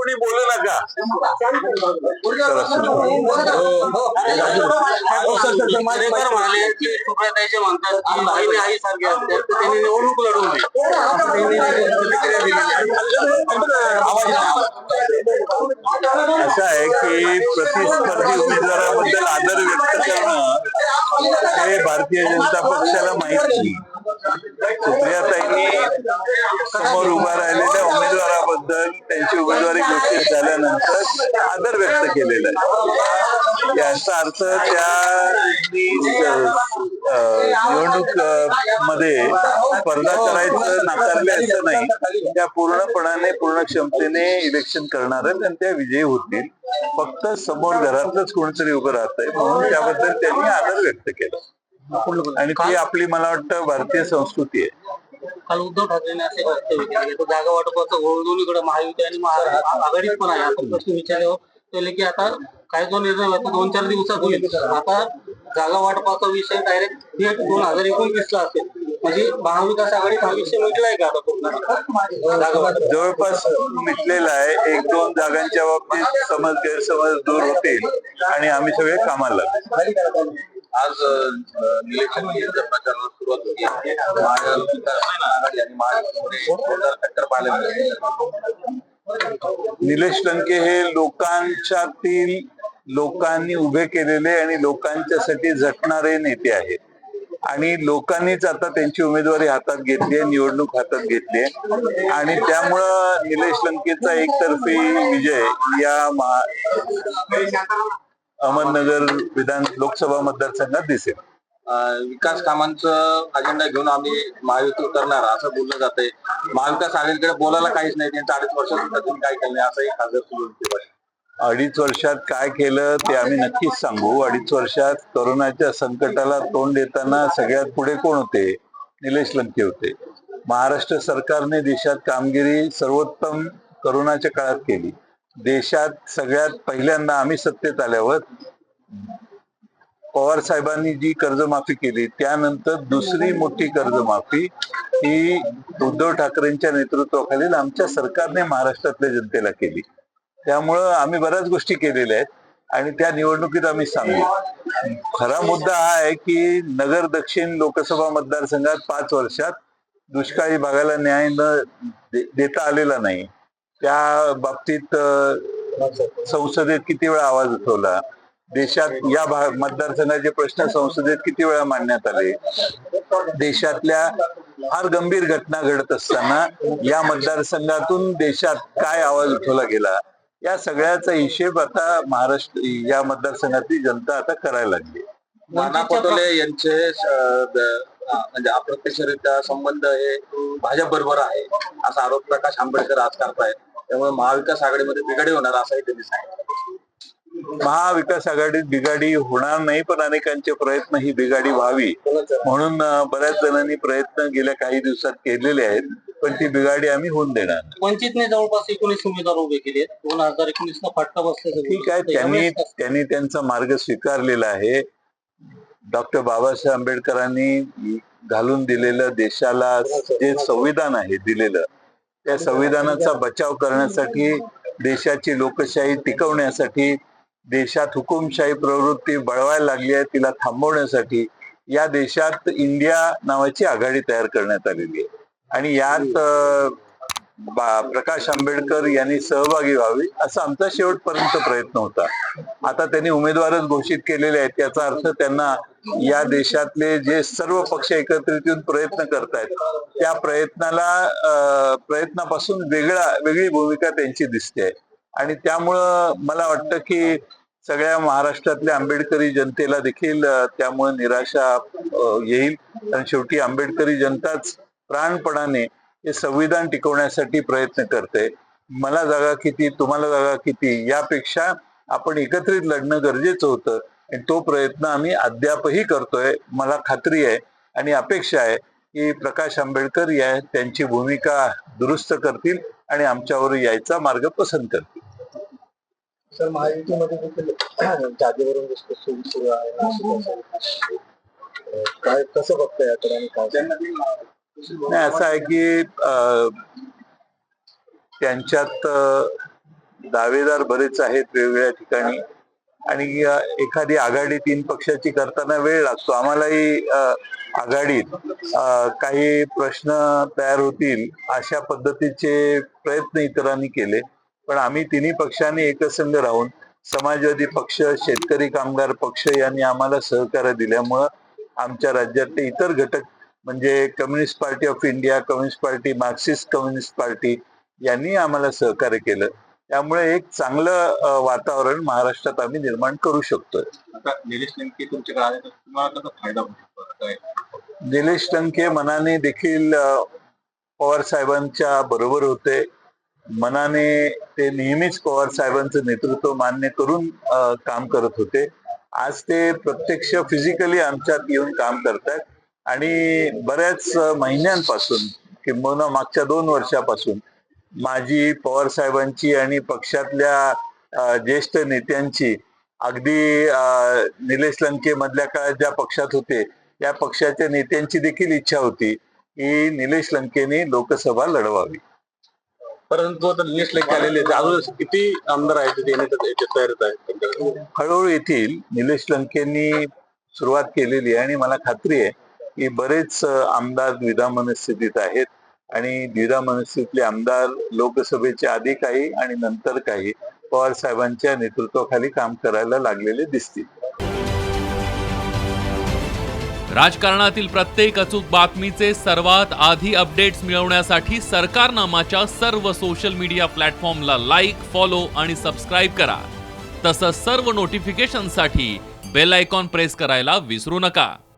कोणी बोलू नका त्यांनी निवडणूक लढवू नये. असं आहे की प्रतिस्पर्धी उमेदवाराबद्दल आदर व्यक्त करणं हे भारतीय जनता पक्षाला माहिती सुप्रियाताईंनी समोर उभा राहिलेल्या उमेदवारी घोषित झाल्यानंतर आदर व्यक्त केलेला आहे. याचा अर्थ त्यांनी अं, निवडणूकमध्ये स्पर्धा करायचं नाकारले असं नाही. त्या पूर्णपणाने पूर्ण क्षमतेने इलेक्शन करणार आहेत आणि त्या विजयी होतील. फक्त समोर घरातच कोणीतरी उभं राहत आहे म्हणून त्याबद्दल त्यांनी आदर व्यक्त केला. आणि ती आपली मला वाटतं भारतीय संस्कृती आहे. काल उद्धव ठाकरेंनी असे वक्तव्य केले. की जागा वाटपाचं घोळ दोन्हीकडे महायुती आणि महा- आघाडीत पण आहे. आपण प्रश्न विचारल्यावर केले हो. की आता काय जो निर्णय होता दोन चार दिवसात होईल. आता जागा वाटपाचा विषय डायरेक्ट थेट दोन हजार एकोणवीस ला असेल. म्हणजे महाविकास आघाडीत हा विषय मिटलाय का आता पूर्ण? जागा जवळपास मिटलेला आहे. एक दोन जागांच्या बाबतीत समज गैरसमज दूर होतील आणि आम्ही सगळे कामाला आज इलेक्शन प्रचाराला सुरुवात होती आघाडी आणि जोरदार टक्कर पाहायला मिळाली निलेश लंके हे लोकांच्यातील लोकांनी उभे केलेले आणि लोकांच्यासाठी झटणारे नेते आहेत. आणि लोकांनीच आता त्यांची उमेदवारी हातात घेतली आहे निवडणूक हातात घेतली आहे. आणि त्यामुळं निलेश लंकेचा एकतर्फी विजय या महा अहमदनगर विधान लोकसभा मतदारसंघात दिसेल. अं, विकास कामांचं अजेंडा घेऊन आम्ही महायुती उतरणार असं बोललं जातंय. महाविकास आघाडीकडे बोलायला काहीच नाही त्यांच्या अडीच वर्षात तुम्ही काय केलं नाही असंही खासदार अडीच वर्षात काय केलं ते आम्ही नक्कीच सांगू. अडीच वर्षात कोरोनाच्या संकटाला तोंड देताना सगळ्यात पुढे कोण होते? निलेश लंके होते. महाराष्ट्र सरकारने देशात कामगिरी सर्वोत्तम करोनाच्या काळात केली. देशात सगळ्यात पहिल्यांदा आम्ही सत्तेत आल्यावर पवार साहेबांनी जी कर्जमाफी केली त्यानंतर दुसरी मोठी कर्जमाफी ही उद्धव ठाकरेंच्या नेतृत्वाखालील आमच्या सरकारने महाराष्ट्रातल्या जनतेला केली. त्यामुळं आम्ही बऱ्याच गोष्टी केलेल्या आहेत आणि त्या निवडणुकीत आम्ही सांगू खरा मुद्दा हा आहे की नगर दक्षिण लोकसभा मतदारसंघात पाच वर्षात दुष्काळी भागाला न्याय न दे- देता आलेला नाही. त्या बाबतीत संसदेत किती वेळा आवाज उठवला? देशात या भाग मतदारसंघाचे प्रश्न संसदेत किती वेळा मांडण्यात आले? देशातल्या फार गंभीर घटना घडत असताना या मतदारसंघातून देशात काय आवाज उठवला गेला? या सगळ्याचा हिशेब आता महाराष्ट्र या मतदारसंघातली जनता आता करायला लागली. नाना पटोले यांचे म्हणजे अप्रत्यक्षरित्या संबंध हे भाजप बरोबर आहे असा आरोप प्रकाश आंबेडकर आज करतायत. त्यामुळे महाविकास आघाडीमध्ये बिघाडी होणार असंही त्यांनी सांगितलं. महाविकास आघाडीत बिघाडी होणार नाही पण अनेकांचे प्रयत्न ही बिघाडी व्हावी म्हणून बऱ्याच जणांनी प्रयत्न गेल्या काही दिवसात केलेले आहेत पण ती बिघाडी आम्ही होऊन देणार. वंचितने जवळपास एकोणीस उमेदवार उभे केले दोन हजार एकोणीस ला फटका बसल्याचं ठीक आहे त्यांनी त्यांनी त्यांचा मार्ग स्वीकारलेला आहे. डॉक्टर बाबासाहेब आंबेडकरांनी घालून दिलेलं देशाला जे संविधान आहे दिलेलं त्या संविधानाचा बचाव करण्यासाठी देशाची लोकशाही टिकवण्यासाठी देशात हुकुमशाही प्रवृत्ती बळवायला लागली आहे तिला थांबवण्यासाठी या देशात इंडिया नावाची आघाडी तयार करण्यात आलेली आहे. आणि यात बा- प्रकाश आंबेडकर यांनी सहभागी व्हावी असा आमचा शेवटपर्यंत प्रयत्न होता. आता त्यांनी उमेदवारच घोषित केलेले आहेत याचा अर्थ त्यांना या देशातले जे सर्व पक्ष एकत्रित येऊन प्रयत्न करतायत त्या प्रयत्नाला प्रयत्नापासून वेगळा वेगळी भूमिका त्यांची दिसते. आणि त्यामुळं मला वाटतं की सगळ्या महाराष्ट्रातल्या आंबेडकरी जनतेला देखील त्यामुळे निराशा येईल. कारण शेवटी आंबेडकरी जनताच प्राणपणाने हे संविधान टिकवण्यासाठी प्रयत्न करते. मला जागा किती तुम्हाला जागा किती यापेक्षा आपण एकत्रित लढणं गरजेचं होतं. आणि तो प्रयत्न आम्ही अद्यापही करतोय. मला खात्री आहे आणि अपेक्षा आहे की प्रकाश आंबेडकर या त्यांची भूमिका दुरुस्त करतील आणि आमच्यावर यायचा मार्ग पसंत करतील. सर महायुतीमध्ये देखील जागेवरून डिस्कशन सुरू आहे. असेल. अं, काय कसं बघताय याकडे आणि काय? नाही असं आहे की अं, त्यांच्यात दावेदार बरेच आहेत वेगवेगळ्या ठिकाणी. आणि एखादी आघाडी तीन पक्षाची करताना वेळ लागतो. आम्हालाही आघाडीत काही प्रश्न तयार होतील अशा पद्धतीचे प्रयत्न इतरांनी केले. पण आम्ही तिन्ही पक्षांनी एकसंग राहून समाजवादी पक्ष शेतकरी कामगार पक्ष यांनी आम्हाला सहकार्य दिल्यामुळं आमच्या राज्यातले इतर घटक म्हणजे communist party of India communist party Marxist communist party यांनी आम्हाला सहकार्य केलं. त्यामुळे एक चांगलं वातावरण महाराष्ट्रात आम्ही निर्माण करू शकतोय. निलेश लंके टंके मनाने देखील पवार साहेबांच्या बरोबर होते. मनाने ते नेहमीच पवार साहेबांचं नेतृत्व मान्य करून काम करत होते. आज ते प्रत्यक्ष फिजिकली आमच्यात येऊन काम करतात आणि बऱ्याच महिन्यांपासून किंबहुना मागच्या दोन वर्षापासून माझी पवार साहेबांची आणि पक्षातल्या ज्येष्ठ नेत्यांची अगदी निलेश लंके मधल्या काळात ज्या पक्षात होते त्या पक्षाच्या नेत्यांची देखील इच्छा होती की निलेश लंकेने लोकसभा लढवावी. परंतु आता निलेश लंके आलेले अजून किती आमदार आहेत तयारीत आहेत? हळूहळू येथील निलेश लंकेंनी सुरुवात केलेली आहे आणि मला खात्री आहे की बरेच आमदार द्विधा मनस्थितीत आहेत आणि द्विधा मनस्थितीतले आमदार लोकसभेचे आधी काही आणि नंतर काही पवार साहेबांच्या नेतृत्वाखाली काम करायला लागलेले दिसतील. राजकारणातील प्रत्येक अचूक बातमीचे सर्वात आधी अपडेट्स मिळवण्यासाठी सरकारनामाच्या सर्व सोशल मीडिया प्लॅटफॉर्मला लाईक फॉलो आणि सबस्क्राईब करा. तसंच सर्व नोटिफिकेशनसाठी बेल आयकॉन प्रेस करायला विसरू नका.